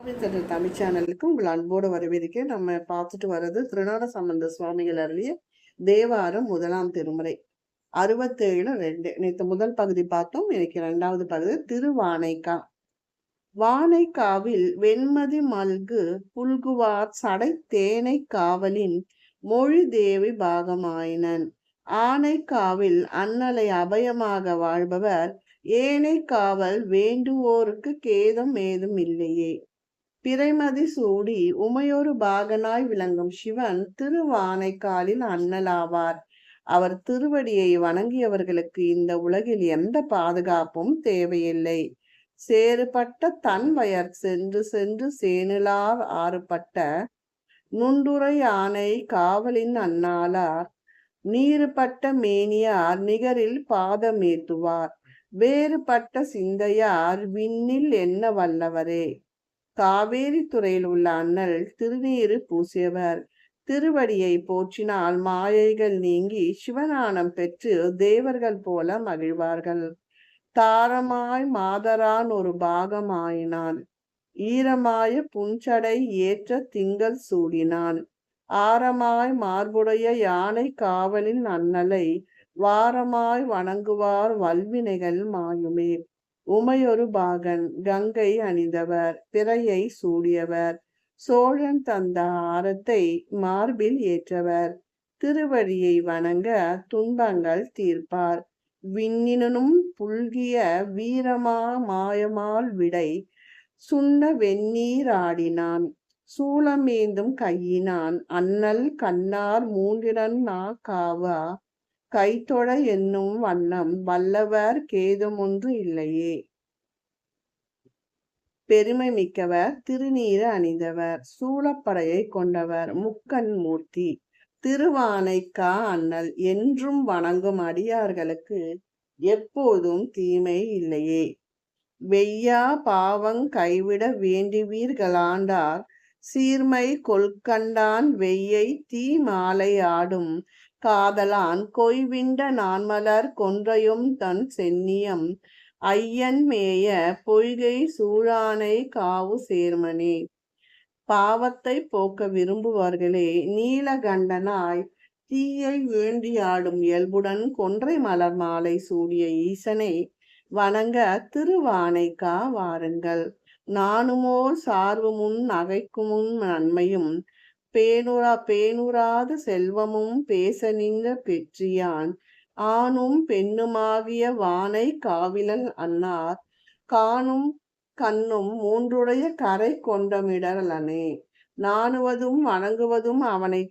சற்று தமிழ் சேனலுக்கு உங்கள் அன்போடு வரவேற்கிறேன். நம்ம பார்த்துட்டு வர்றது திருநாட சம்பந்த சுவாமிகள் அருளிய தேவாரம் முதலாம் திருமுறை அறுபத்தேழு ரெண்டு. நேற்று முதல் பகுதி பார்த்தோம். இன்னைக்கு இரண்டாவது பகுதி திருவானைக்கா. வானைக்காவில் வெண்மதி மல்கு புல்குவார் சடை தேனை காவலின் மொழி தேவி பாகமாயினன். ஆனைக்காவில் அன்னலை அபயமாக வாழ்பவர் ஏனை காவல் வேண்டுவோருக்கு கேதம் ஏதும் இல்லையே. பிறைமதி சூடி உமையொரு பாகனாய் விளங்கும் சிவன் திருவானைக்காலில் அண்ணலாவார். அவர் திருவடியை வணங்கியவர்களுக்கு இந்த உலகில் எந்த பாதுகாப்பும் தேவையில்லை. சேறுபட்ட தன் வயர் சென்று சென்று சேனிலார் ஆறுபட்ட நுண்டுரை யானை காவலின் அண்ணாளார். நீருபட்ட மேனியார் நிகரில் பாதமேத்துவார். வேறுபட்ட சிந்தையார் விண்ணில் என்ன வல்லவரே? காவேரி துறையில் உள்ள அண்ணல் திருநீரு பூசியவர். திருவடியை போற்றினால் மாயைகள் நீங்கி சிவஞானம் பெற்று தேவர்கள் போல மகிழ்வார்கள். தாரமாய் மாதரான் ஒரு பாகமாயினான். ஈரமாய புஞ்சடை ஏற்ற திங்கள் சூடினான். ஆரமாய் மார்புடைய யானை காவலின் அண்ணலை வாரமாய் வணங்குவார் வல்வினைகள் மாயுமே. உமையொரு பாகன் கங்கை அணிந்தவர் பிறையை சூடியவர். சோழன் தந்த ஆரத்தை மார்பில் ஏற்றவர். திருவடியை வணங்க துன்பங்கள் தீர்ப்பார். விண்ணினும் புல்கிய வீரமா மாயமால் விடை சுண்ண வெந்நீராடினான் சூளமேந்தும் கையினான். அண்ணல் கண்ணார் மூன்றிடன் நா காவா கைத்தொழ என்னும் வண்ணம் வல்லவர் கேதுமொன்று இல்லையே. பெருமை மிக்கவர் திருநீர அணிந்தவர் சூளப்படையை கொண்டவர் முக்கன் மூர்த்தி. திருவானைக்கா அண்ணல் என்றும் வணங்கும் அடியார்களுக்கு எப்போதும் தீமை இல்லையே. வெய்யா பாவங் கைவிட வேண்டுவீர்களாண்டார் சீர்மை கொள்கண்டான் வெய்யை தீ மாலை ஆடும் காதலான் கொய்விண்ட நான்மலர் கொன்றையும் தன் சென்னியம் ஐயன் மேய பொய்கை சூழானை காவு சேர்மனே. பாவத்தை போக்க விரும்புவார்களே நீலகண்டனாய் தீயை வேண்டியாடும் இயல்புடன் கொன்றை மலர் மாலை சூடிய ஈசனை வணங்க திருவானைக்கா வாருங்கள் நானுமோ சார்வு முன் நகைக்குமுன் நன்மையும் பேணுரா பேணுராது செல்வமும் பேச நின்ற பெற்றியான். ஆணும் பெண்ணுமாகிய வானை காவிலன் அன்னார். காணும் கண்ணும் மூன்றுடைய கரை கொண்டமிடலனே நாணுவதும் வணங்குவதும் அவனை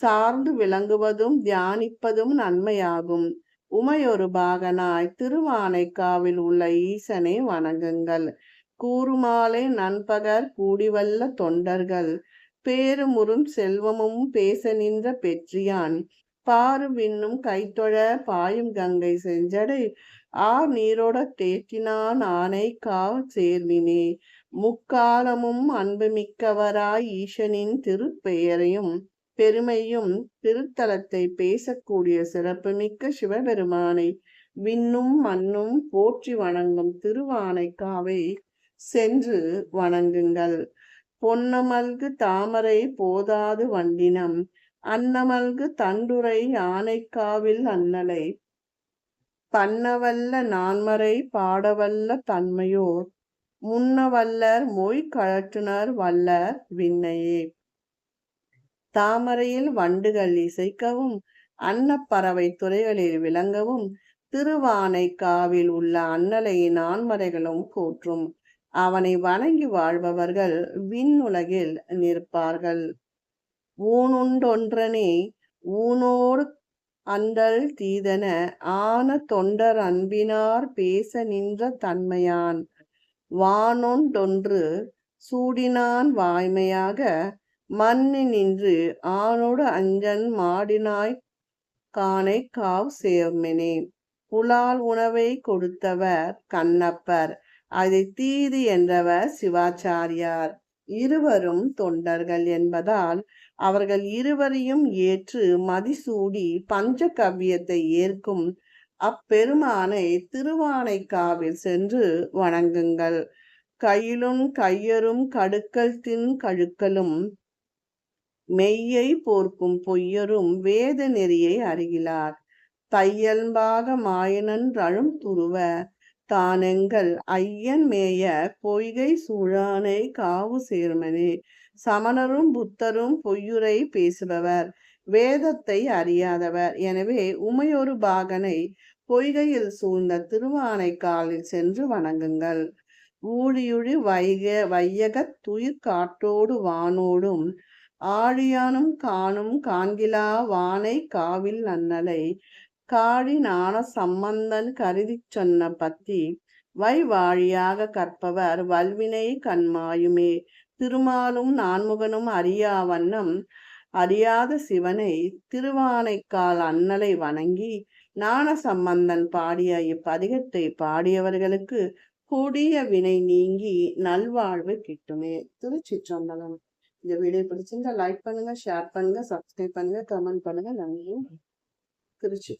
சார்ந்து விளங்குவதும் தியானிப்பதும் நன்மையாகும். உமையொரு பாகனாய் திருவானைக்காவில் உள்ள ஈசனை வணங்குங்கள். கூறுமாலை நண்பகர் கூடிவல்ல தொண்டர்கள். பேருமுறும் செல்வமும் பேச நின்ற பெற்றியான். பாரு விண்ணும் கைத்தொழ பாயும் கங்கை செஞ்சடை. ஆ நீரோட தேற்றினான் ஆனை காவ் சேர்வினே. முக்காலமும் அன்புமிக்கவராய் ஈசனின் திருப்பெயரையும் பெருமையும் திருத்தலத்தை பேசக்கூடிய சிறப்புமிக்க சிவபெருமானை விண்ணும் மண்ணும் போற்றி வணங்கும் திருவானைக்காவை சென்று வணங்குங்கள். பொன்னமல்கு தாமரை போதாது வண்டினம் அன்னமல்கு தண்டுரை யானைக்காவில் அன்னலை. பண்ணவல்ல நான்மறை பாடவல்ல தன்மையோர் முன்னவல்லர் மொய் கழற்றுனர் வல்லர் விண்ணையே. தாமரையில் வண்டுகள் இசைக்கவும் அன்னப்பறவை துறைகளில் விளங்கவும் திருவானைக்காவில் உள்ள அன்னலை நான்மறைகளும் போற்றும். அவனை வணங்கி வாழ்பவர்கள் விண்ணுலகில் நிற்பார்கள். ஊனுண்டொன்றனே ஊனோடு அந்தல் தீதன ஆன தொண்டர் அன்பினார் பேச நின்ற தன்மையான். வானொன்றொன்று சூடினான் வாய்மையாக மண்ணி நின்று ஆணோடு அஞ்சன் மாடினாய் காணை காவ் சேர்மெனே. புலால் உணவை கொடுத்தவர் கண்ணப்பர். அதை தீது என்றவர் சிவாச்சாரியார். இருவரும் தொண்டர்கள் என்பதால் அவர்கள் இருவரையும் ஏற்று மதிசூடி பஞ்ச கவ்யத்தை ஏற்கும் அப்பெருமானை திருவானைக்காவில் சென்று வணங்குங்கள். கையிலும் கையரும் கடுக்கல் தின் கழுக்கலும் மெய்யை போர்க்கும் பொய்யரும் வேத நெறியை அறிகிறார் தையல்பாக மாயனன் ரழும் துருவ தானெங்கள் ஐயன் மேய பொய்கை சூழானை காவு சேர்மனே. சமணரும் புத்தரும் பொய்யுரை பேசுபவர் வேதத்தை அறியாதவர். எனவே உமையொரு பாகனை பொய்கையில் சூழ்ந்த திருவானை காலில் சென்று வணங்குங்கள். ஊழியுழி வைக வையகத் துயிர் காற்றோடு வானோடும் ஆழியானும் காணும் காண்கிலா வானை காவில் நன்னலை. காழி ஞான சம்பந்தன் கருதிச் சொன்ன பத்தி வைவாழியாக கற்பவர் வல்வினை கண்மாயுமே. திருமாலும் நான்முகனும் அறியா வண்ணம் அறியாத சிவனை திருவானைக்கால் அன்னலை வணங்கி ஞான சம்பந்தன் பாடிய இப்பதிகத்தை பாடியவர்களுக்கு கொடிய வினை நீங்கி நல்வாழ்வு கிட்டுமே. திருச்சிற்றம்பலம். இந்த வீடியோ பிடிச்சிருந்தா லைக் பண்ணுங்க ஷேர் பண்ணுங்க சப்ஸ்கிரைப் பண்ணுங்க கமெண்ட் பண்ணுங்க. நன்றி திருச்சி